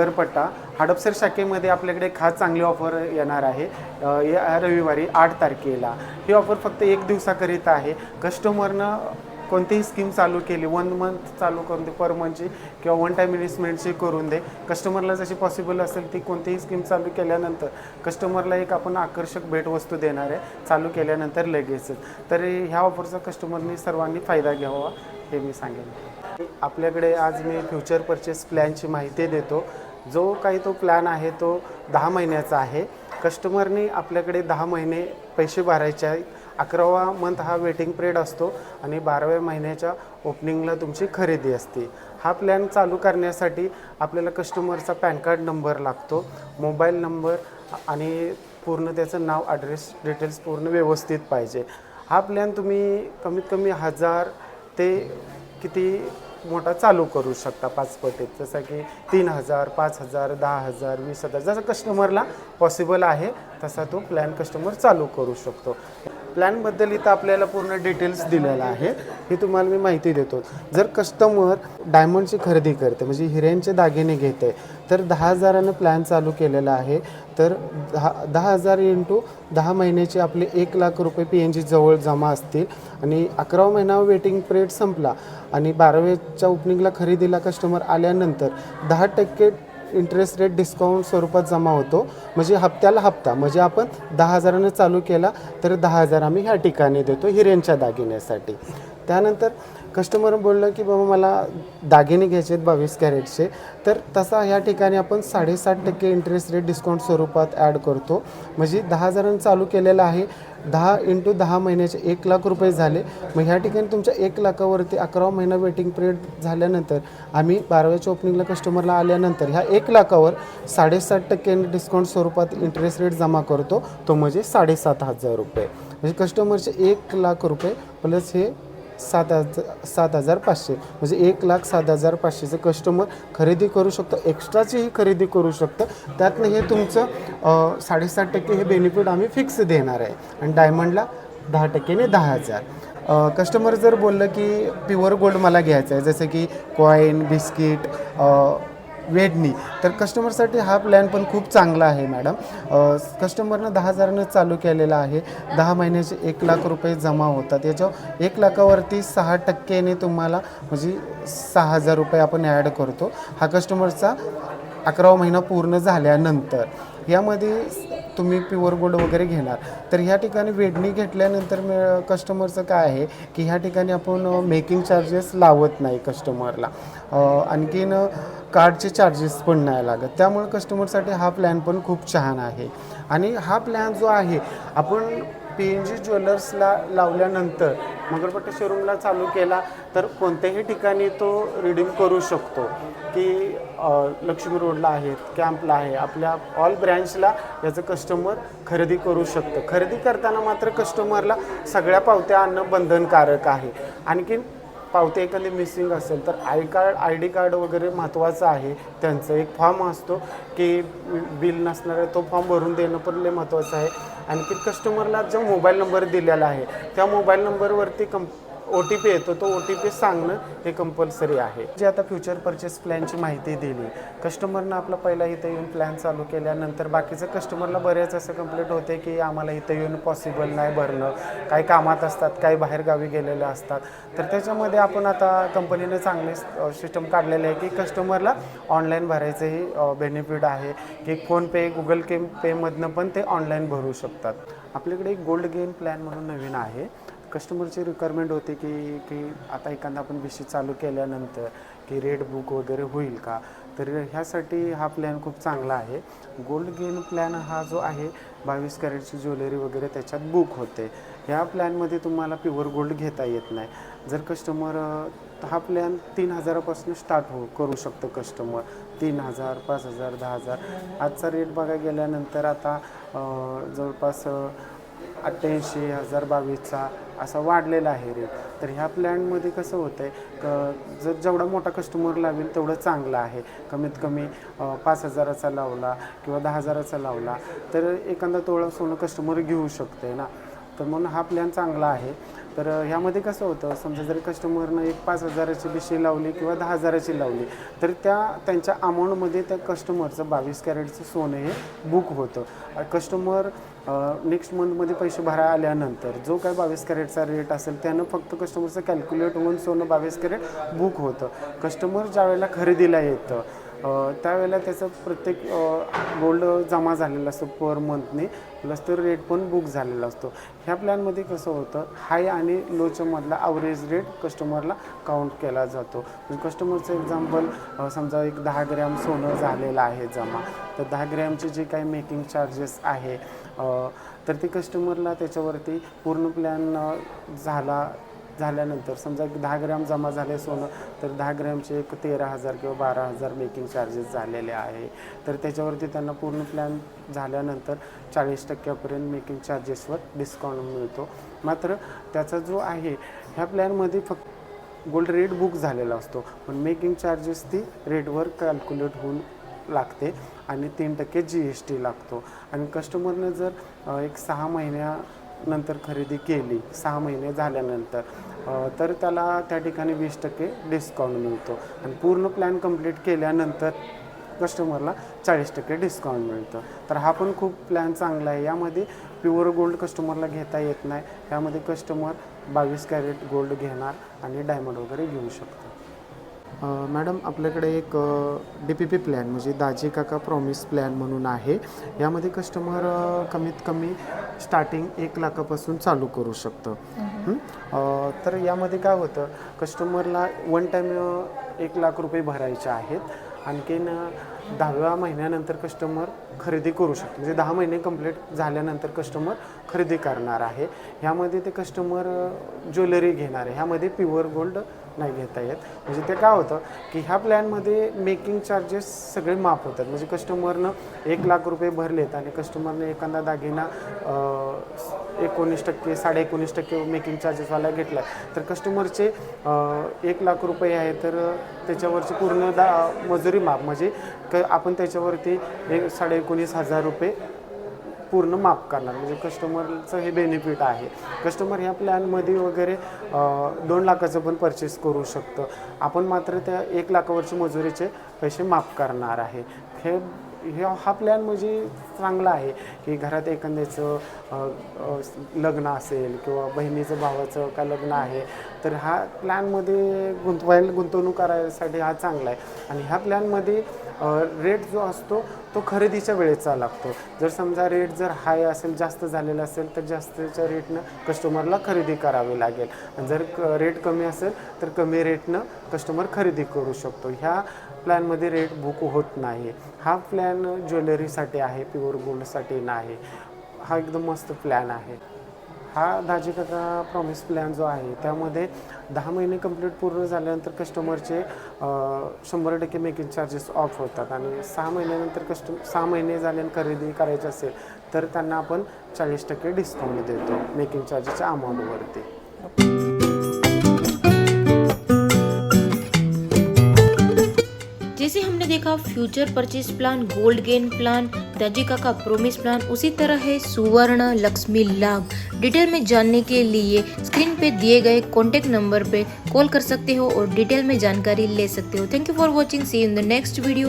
नगरपट्टा हडपसर शाखेमध्ये आपल्याकडे खास चांगली ऑफर येणार आहे. या रविवारी आठ तारखेला. ही ऑफर फक्त एक दिवसाकरिता आहे. कस्टमरनं कोणतीही स्कीम चालू केली वन मंथ चालू करून दे पर मंथची किंवा वन टाईम इन्व्हेस्टमेंटची करून दे. कस्टमरला जशी पॉसिबल असेल ती कोणतीही स्कीम चालू केल्यानंतर कस्टमरला एक आपण आकर्षक भेटवस्तू देणार आहे चालू केल्यानंतर लगेचच. तर ह्या ऑफरचा कस्टमरनी सर्वांनी फायदा घ्यावा हे मी सांगेन. आपल्याकडे आज मी फ्युचर परचेस प्लॅनची माहिती देतो. जो काही तो प्लॅन आहे तो दहा महिन्याचा आहे. कस्टमरनी आपल्याकडे दहा महिने पैसे भरायचे आहेत. अकरावा मंथ हा वेटिंग पिरियड असतो आणि बाराव्या महिन्याच्या ओपनिंगला तुमची खरेदी असते. हा प्लॅन चालू करण्यासाठी आपल्याला कस्टमरचा पॅन कार्ड नंबर लागतो मोबाईल नंबर आणि पूर्ण त्याचं नाव ॲड्रेस डिटेल्स पूर्ण व्यवस्थित पाहिजे. हा प्लॅन तुम्ही कमीत कमी हजार ते किती मोठा चालू करू शकता पाच पटीत जसं की तीन हजार पाच हजार दहा हजार वीस हजार जसं कस्टमरला पॉसिबल आहे. तसा तो प्लॅन कस्टमर चालू करू शकतो. प्लॅनबद्दल इथं आपल्याला पूर्ण डिटेल्स दिलेला आहे. हे तुम्हाला मी माहिती देतो. जर कस्टमर डायमंडची खरेदी करते म्हणजे हिऱ्यांचे दागिने घेते तर दहा हजारानं प्लॅन चालू केलेला आहे. तर दहा दहा हजार इंटू दहा महिन्याचे आपले एक लाख रुपये पी एन जी जवळ जमा असतील. आणि अकरावा महिना वेटिंग पिरियड संपला आणि बाराव्याच्या ओपनिंगला खरेदीला कस्टमर आल्यानंतर दहा टक्के इंटरेस्ट रेट डिस्काउंट स्वरूपात जमा होतो. म्हणजे हप्त्याला हप्ता. म्हणजे आपण दहा हजारानं चालू केला तर दहा हजार आम्ही ह्या ठिकाणी देतो हिऱ्यांच्या दागिन्यासाठी. त्यानंतर कस्टमर बोललं की बाबा मला दागिने घ्यायचे आहेत बावीस कॅरेटचे. तर तसा ह्या ठिकाणी आपण साडेसात टक्के इंटरेस्ट रेट डिस्काउंट स्वरूपात ॲड करतो. म्हणजे दहा हजारांनी चालू केलेलं आहे. दहा इंटू दहा महिन्याचे एक लाख रुपये झाले. मग ह्या ठिकाणी तुमच्या एक लाखावरती अकरावा महिना वेटिंग पिरियड झाल्यानंतर आम्ही बाराव्याच्या ओपनिंगला कस्टमरला आल्यानंतर ह्या एक लाखावर साडेसात टक्के डिस्काउंट स्वरूपात इंटरेस्ट रेट जमा करतो. तो म्हणजे साडेसात हजार रुपये. म्हणजे कस्टमरचे एक लाख रुपये प्लस हे सात हजार सात हजार पाचशे. म्हणजे एक लाख सात हजार पाचशेचं कस्टमर खरेदी करू शकतो. एक्स्ट्राचीही खरेदी करू शकतं. त्यातनं हे तुमचं साडेसात टक्के हे बेनिफिट आम्ही फिक्स देणार आहे. आणि डायमंडला दहा टक्क्याने दहा हजार. कस्टमर जर बोललं की प्युअर गोल्ड मला घ्यायचं आहे. जसं की कॉईन बिस्किट वेडणी. तर कस्टमरसाठी हा प्लॅन पण खूप चांगला आहे मॅडम कस्टमरनं दहा हजारानं चालू केलेला आहे. दहा महिन्याचे एक लाख रुपये जमा होतात. याच्यावर एक लाखावरती सहा टक्क्याने तुम्हाला म्हणजे सहा हजार रुपये आपण ॲड करतो. हा कस्टमरचा अकरावा महिना पूर्ण झाल्यानंतर. यामध्ये तुम्ही प्युअर गोल्ड वगैरे घेणार. तर ह्या ठिकाणी वेडणी घेतल्यानंतर मे कस्टमरचं काय आहे की ह्या ठिकाणी आपण मेकिंग चार्जेस लावत नाही कस्टमरला आणखीन कार्डचे चार्जेस पण नाही लागत. त्यामुळे कस्टमरसाठी हा प्लॅन पण खूप छान आहे. आणि हा प्लॅन जो आहे आपण पी एन जी ज्वेलर्सला लावल्यानंतर मगरपट्टी शोरूमला चालू केला तर कोणत्याही ठिकाणी तो रिडीम करू शकतो. की लक्ष्मी रोडला आहेत कॅम्पला आहे आपल्या ऑल ब्रँचला याचं कस्टमर खरेदी करू शकतं. खरेदी करताना मात्र कस्टमरला सगळ्या पावत्या आणणं बंधनकारक आहे. आणखीन पावती एखादी मिसिंग असेल तर I card I D card वगैरे महत्त्वाचं आहे. त्यांचं एक फॉर्म असतो की बिल नसणार तो फॉर्म भरून देणं पण लय महत्त्वाचं आहे. आणखी कस्टमरला जो मोबाईल नंबर दिलेला आहे त्या मोबाईल नंबरवरती कंप ओ टी पी येतो तो ओ टी पी सांगणं हे कंपल्सरी आहे. जे आता फ्युचर परचेस प्लॅनची माहिती दिली कस्टमरनं आपला पहिला इथं येऊन प्लॅन चालू केल्यानंतर बाकीचं कस्टमरला बरेच असं कंप्लेंट होते की आम्हाला इथं येऊन पॉसिबल नाही भरणं. काही कामात असतात काही बाहेरगावी गेलेले असतात. तर त्याच्यामध्ये आपण आता कंपनीने चांगले सिस्टम काढलेले आहे की कस्टमरला ऑनलाईन भरायचंही बेनिफिट आहे. की फोनपे गुगल के पेमधनं पण ते ऑनलाईन भरू शकतात. आपल्याकडे एक गोल्ड गेन प्लॅन म्हणून नवीन आहे. कस्टमरची रिक्वायरमेंट होती की की आता एखादा आपण विषय चालू केल्यानंतर की रेट बुक वगैरे होईल का? तर ह्यासाठी हा प्लॅन खूप चांगला आहे. गोल्ड गेन प्लॅन हा जो आहे बावीस कॅरेटची ज्वेलरी वगैरे त्याच्यात बुक होते. ह्या प्लॅनमध्ये तुम्हाला प्युअर गोल्ड घेता येत नाही. जर कस्टमर हा प्लॅन तीन हजारापासून स्टार्ट हो करू शकतो कस्टमर तीन हजार पाच हजार दहा हजार. आजचा रेट बघायला गेल्यानंतर आता जवळपास अठ्ठ्याऐंशी हजार बावीसचा असा वाढलेला आहे रेट तर ह्या प्लॅनमध्ये कसं होतं आहे क जर जेवढा मोठा कस्टमर लावेल तेवढं चांगलं आहे. कमीत कमी पाच हजाराचा लावला किंवा दहा हजाराचा लावला तर एखादा तोळा सोनं कस्टमर घेऊ शकते ना. तर म्हणून हा प्लॅन चांगला आहे. तर ह्यामध्ये कसं होतं समजा जर कस्टमरनं एक पाच हजाराची बिशी लावली किंवा दहा हजाराची लावली तर त्या त्यांच्या अमाऊंटमध्ये त्या कस्टमरचं बावीस कॅरेटचं सोनं हे बुक होतं. कस्टमर नेक्स्ट मंथमध्ये पैसे भरा आल्यानंतर जो काय बावीस कॅरेटचा रेट असेल त्यानं फक्त कस्टमरचं कॅल्क्युलेट होऊन सोनं बावीस कॅरेट बुक होतं. कस्टमर ज्या वेळेला खरेदीला येतं त्यावेळेला त्याचं प्रत्येक गोल्ड जमा झालेला असतो पर मंथने प्लस तो रेट पण बुक झालेला असतो. ह्या प्लॅनमध्ये कसं होतं हाय आणि लोच्या मधला ॲव्हरेज रेट कस्टमरला काउंट केला जातो. म्हणजे कस्टमरचं एक्झाम्पल समजा एक दहा ग्रॅम सोनं झालेलं आहे जमा. तर दहा ग्रॅमचे जे काही मेकिंग चार्जेस आहे तर ते कस्टमरला त्याच्यावरती पूर्ण प्लॅन झाला झाल्यानंतर समजा एक दहा ग्रॅम जमा झाले सोनं तर दहा ग्रॅमचे एक तेरा हजार किंवा बारा हजार मेकिंग चार्जेस झालेले आहे. तर त्याच्यावरती त्यांना पूर्ण प्लॅन झाल्यानंतर चाळीस टक्क्यापर्यंत मेकिंग चार्जेसवर डिस्काउंट मिळतो. मात्र त्याचा जो आहे ह्या प्लॅनमध्ये फक्त गोल्ड रेट बुक झालेला असतो. पण मेकिंग चार्जेस ती रेटवर कॅल्क्युलेट होऊन लागते आणि तीन टक्के जी एस टी लागतो. आणि कस्टमरनं जर एक सहा महिन्या नंतर खरेदी केली सहा महिने झाल्यानंतर. तर त्याला त्या ठिकाणी वीस टक्के डिस्काउंट मिळतो. आणि पूर्ण प्लॅन कंप्लीट केल्यानंतर कस्टमरला चाळीस टक्के डिस्काउंट मिळतं. तर हा पण खूप प्लॅन चांगला आहे. यामध्ये प्युअर गोल्ड कस्टमरला घेता येत नाही. यामध्ये कस्टमर बावीस कॅरेट गोल्ड घेणार आणि डायमंड वगैरे घेऊ शकतो. मॅडम आपल्याकडे एक डी पी पी प्लॅन म्हणजे दाजी काका प्रॉमिस प्लॅन म्हणून आहे. यामध्ये कस्टमर कमीत कमी स्टार्टिंग एक लाखापासून चालू करू शकतं. तर यामध्ये काय होतं कस्टमरला वन टाईम एक लाख रुपये भरायचे आहेत. आणखीन दहाव्या महिन्यानंतर कस्टमर खरेदी करू शकतो. म्हणजे दहा महिने कंप्लीट झाल्यानंतर कस्टमर खरेदी करणार आहे. ह्यामध्ये ते कस्टमर ज्वेलरी घेणार आहे. ह्यामध्ये प्युअर गोल्ड नाही घेता येत. म्हणजे ते काय होतं की ह्या प्लॅनमध्ये मेकिंग चार्जेस सगळे माफ होतात. म्हणजे कस्टमरनं एक लाख रुपये भरलेत आणि कस्टमरनं एखादा दागिना एकोणीस टक्के साडे एकोणीस टक्के मेकिंग चार्जेसवाला घेतला तर कस्टमरचे एक लाख रुपये आहे तर त्याच्यावरची पूर्ण दा मजुरी माफ. म्हणजे क आपण त्याच्यावरती एक साडे एकोणीस हजार रुपये पूर्ण माफ करणार. म्हणजे कस्टमरचं हे बेनिफिट आहे. कस्टमर ह्या प्लॅनमध्ये वगैरे दोन लाखाचं पण परचेस करू शकतं. आपण मात्र त्या एक लाखावरची मजुरीचे पैसे माफ करणार आहे. हे हा प्लॅन म्हणजे चांगला आहे की घरात एखाद्याचं लग्न असेल किंवा बहिणीचं भावाचं का लग्न आहे तर हा प्लॅनमध्ये गुंतवायला गुंतवणूक करायसाठी हा चांगला आहे. आणि ह्या प्लॅनमध्ये रेट जो असतो तो खरेदीच्या वेळेचा लागतो. जर समजा रेट जर हाय असेल जास्त झालेला असेल तर जास्तच्या रेटनं कस्टमरला खरेदी करावी लागेल. आणि जर क रेट कमी असेल तर कमी रेटनं कस्टमर खरेदी करू शकतो. ह्या प्लॅनमध्ये रेट बुक होत नाही. हा प्लॅन ज्वेलरीसाठी आहे प्युअर गोल्डसाठी नाही. हा एकदम मस्त प्लॅन आहे. हा दाजी काका प्रॉमिस प्लॅन जो आहे त्यामध्ये दहा महिने कंप्लीट पूर्ण झाल्यानंतर कस्टमरचे शंभर टक्के मेकिंग चार्जेस ऑफ होतात. आणि सहा महिन्यानंतर कस्टम सहा महिने झाले आणि खरेदी करायची असेल तर त्यांना आपण चाळीस टक्के डिस्काउंट देतो मेकिंग चार्जेसच्या अमाऊंटवरती जैसे हमने देखा future purchase plan gold gain plan दजिका का प्रोमिस प्लान उसी तरह है सुवर्ण, लक्ष्मी, लाभ। डिटेल में जानने के लिए स्क्रीन पे दिए गए कॉन्टेक्ट नंबर पे कॉल कर सकते हो और डिटेल में जानकारी ले सकते हो। Thank you for watching see in the next video